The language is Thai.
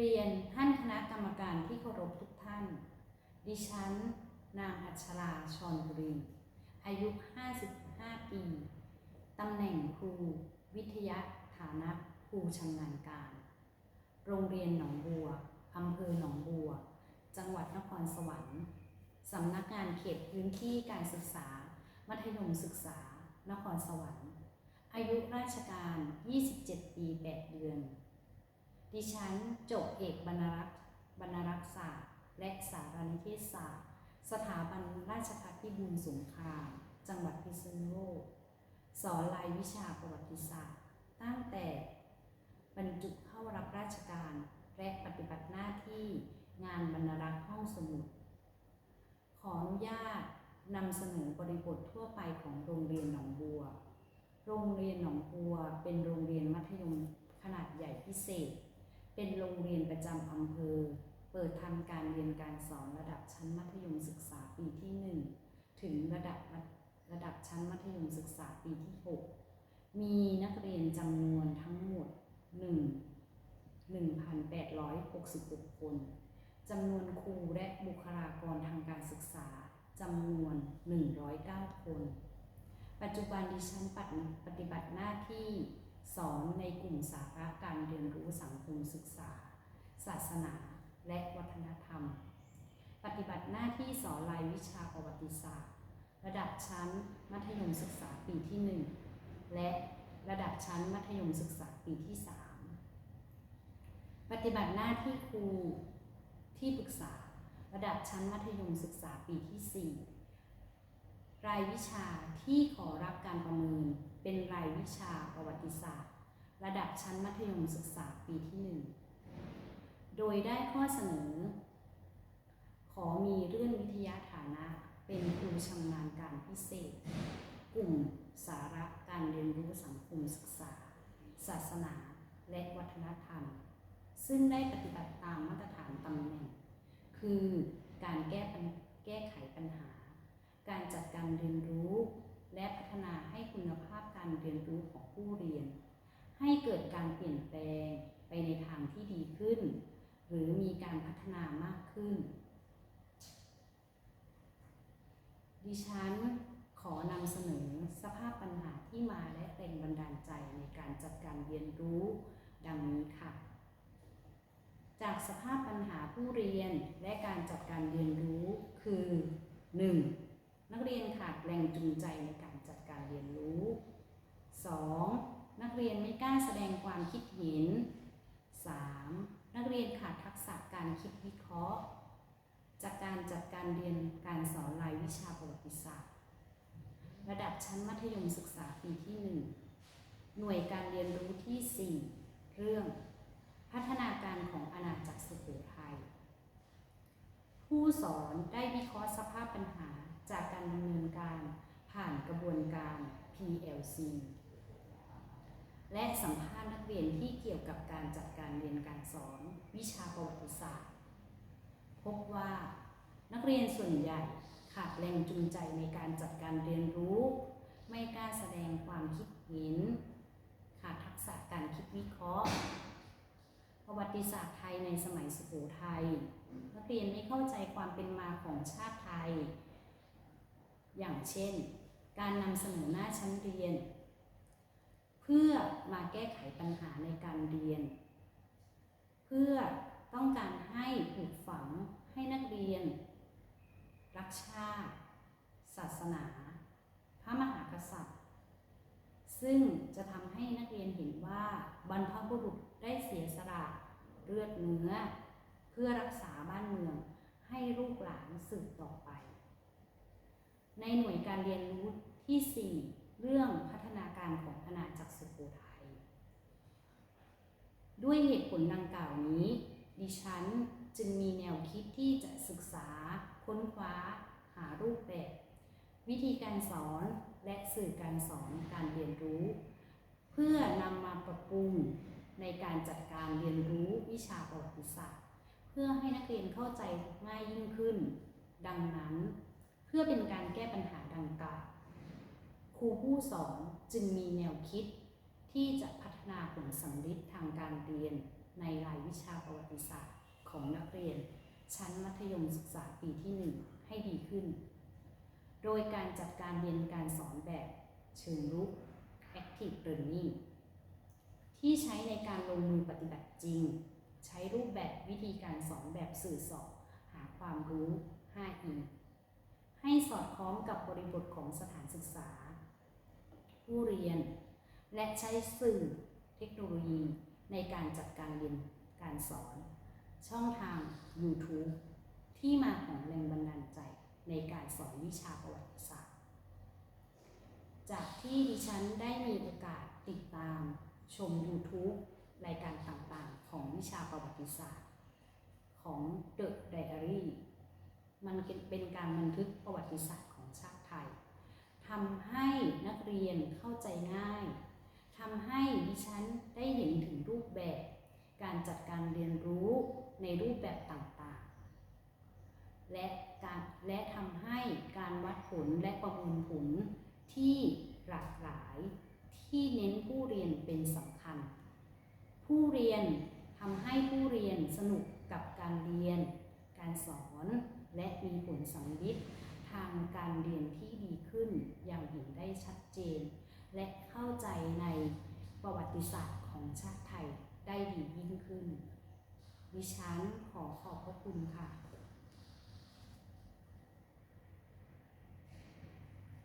เรียนท่านคณะกรรมการที่เคารพทุกท่าน ดิฉัน นางอัชราชรบุรี อายุ 55 ปี ตำแหน่งครู วิทยาฐานะครูชำนาญการ โรงเรียนหนองบัวอำเภอหนองบัว จังหวัดนครสวรรค์สำนักงานเขตพื้นที่การศึกษา มัธยมศึกษา นครสวรรค์ อายุราชการ 27 ปี 8 เดือน ดิฉันจบเอกบรรณรักษ์บรรณรักษศาสตร์ และสารนิเทศศาสตร์ สถาบันราชภัฏพิบูลสงคราม จังหวัดพิษณุโลกสอนรายวิชาประวัติศาสตร์ ตั้งแต่บรรจุเข้ารับราชการ และปฏิบัติหน้าที่งานบรรณรักษ์ห้องสมุด ขออนุญาตนำเสนอบริบททั่วไปของโรงเรียนหนองบัว โรงเรียนหนองบัวเป็นโรงเรียนมัธยมขนาดใหญ่พิเศษ เป็นโรงเรียนประจำอำเภอ เปิดทำการเรียนการสอนระดับชั้นมัธยมศึกษาปีที่ 1 ถึงระดับระดับชั้นมัธยมศึกษาปีที่ 6 มีนักเรียนจำนวนทั้งหมด 1 1,866 คน จำนวนครูและบุคลากรทางการศึกษาจำนวน 109 คน ปัจจุบันดิฉันปฏิบัติหน้าที่ สอนในกลุ่มสาระการเรียนรู้สังคมศึกษา ศาสนาและวัฒนธรรม ปฏิบัติหน้าที่สอนรายวิชาประวัติศาสตร์ ระดับชั้นมัธยมศึกษาปีที่ 1 และระดับชั้นมัธยมศึกษาปีที่ 3 ปฏิบัติหน้าที่ครูที่ปรึกษา ระดับชั้นมัธยมศึกษาปีที่ 4 รายวิชาที่ขอรับการประเมิน เป็นรายวิชาประวัติศาสตร์ ระดับชั้นมัธยมศึกษาปีที่ 1 โดยได้ข้อเสนอ ขอมีเรื่องวิทยาฐานะเป็นครูชำนาญการพิเศษ กลุ่มสาระการเรียนรู้สังคมศึกษา ศาสนาและวัฒนธรรม ซึ่งได้ปฏิบัติตามมาตรฐานตำแหน่ง คือการแก้แก้ไขปัญหา การจัดการเรียนรู้ และพัฒนาให้คุณภาพการเรียนรู้ของผู้เรียน ให้เกิดการเปลี่ยนแปลงไปในทางที่ดีขึ้น หรือมีการพัฒนามากขึ้น ดิฉันขอนำเสนอสภาพปัญหาที่มาและแรงบันดาลใจในการจัดการเรียนรู้ ดังนี้ค่ะ จากสภาพปัญหาผู้เรียนและการจัดการเรียนรู้คือ 1. นักเรียนขาดแรงจูงใจในการจัดการเรียนรู้ 2. นักเรียนไม่กล้าแสดงความคิดเห็น 3. นักเรียนขาดทักษะการคิดวิเคราะห์ จากการจัดการเรียนการสอนรายวิชาประวัติศาสตร์ ระดับชั้นมัธยมศึกษาปีที่ 1 หน่วยการเรียนรู้ที่ 4 เรื่อง พัฒนาการของอาณาจักรสุโขทัยผู้สอนได้วิเคราะห์สภาพปัญหา จากการดำเนินการผ่านกระบวนการ PLC และสัมภาษณ์นักเรียนที่เกี่ยวกับการจัดการเรียนการสอนวิชาประวัติศาสตร์ พบว่านักเรียนส่วนใหญ่ขาดแรงจูงใจในการจัดการเรียนรู้ ไม่กล้าแสดงความคิดเห็น ขาดทักษะการคิดวิเคราะห์ ประวัติศาสตร์ไทยในสมัยสุโขทัยนักเรียนไม่เข้าใจความเป็นมาของชาติไทย อย่างเช่น การนำเสนอหน้าชั้นเรียน เพื่อมาแก้ไขปัญหาในการเรียน เพื่อต้องการให้ปลูกฝังให้นักเรียน รักชาติ ศาสนา พระมหากษัตริย์ ซึ่งจะทำให้นักเรียนเห็นว่าบรรพบุรุษได้เสียสละเลือดเนื้อ เพื่อรักษาบ้านเมืองให้ลูกหลานสืบต่อไป ในหน่วยการเรียนรู้ที่ 4 เรื่องพัฒนาการของอาณาจักรสุโขทัย ด้วยเหตุผลดังกล่าวนี้ ดิฉันจึงมีแนวคิดที่จะศึกษา ค้นคว้า หารูปแบบ วิธีการสอนและสื่อการสอนการเรียนรู้ เพื่อนำมาปรับปรุงในการจัดการเรียนรู้วิชาประวัติศาสตร์ เพื่อให้นักเรียนเข้าใจง่ายยิ่งขึ้น ดังนั้น พื่อเป็นการแก้ปัญหาดังกล่าวครูผู้สอนจึงมีแนวคิดที่จะพัฒนาผลสัมฤทธิ์ทางการเรียนในรายวิชาประวัติศาสตร์ของนักเรียน ชั้นมัธยมศึกษาปีที่ 1 ให้ดีขึ้น โดยการจัดการเรียนการสอนแบบเชิงรุก active learning ที่ใช้ในการลงมือปฏิบัติจริง ใช้รูปแบบวิธีการสอนแบบสื่อสอบหาความรู้ 5E ให้สอดคล้องกับบริบทของสถานศึกษา ผู้เรียน และใช้สื่อเทคโนโลยีในการจัดการเรียนการสอน ช่องทาง YouTube ที่มาของแรงบันดาลใจในการสอนวิชาประวัติศาสตร์ จากที่ดิฉันได้มีโอกาสติดตามชม YouTube รายการต่างๆ ของวิชาประวัติศาสตร์ ของ The Diary มันเป็นการบันทึกประวัติศาสตร์ของชาติไทยทำให้นักเรียนเข้าใจง่ายทำให้ดิฉันได้เห็นถึงรูปแบบ การจัดการเรียนรู้ในรูปแบบต่างๆ และการและทำให้การวัดผลและประเมินผลที่หลากหลายที่เน้นผู้เรียนเป็นสำคัญ ผู้เรียนทำให้ผู้เรียนสนุกกับการเรียน การสอน และมีผลสัมฤทธิ์ทางการเรียนที่ดีขึ้นอย่างเห็นได้ชัดเจน และเข้าใจในประวัติศาสตร์ของชาติไทยได้ดียิ่งขึ้น ดิฉันขอขอบพระคุณค่ะ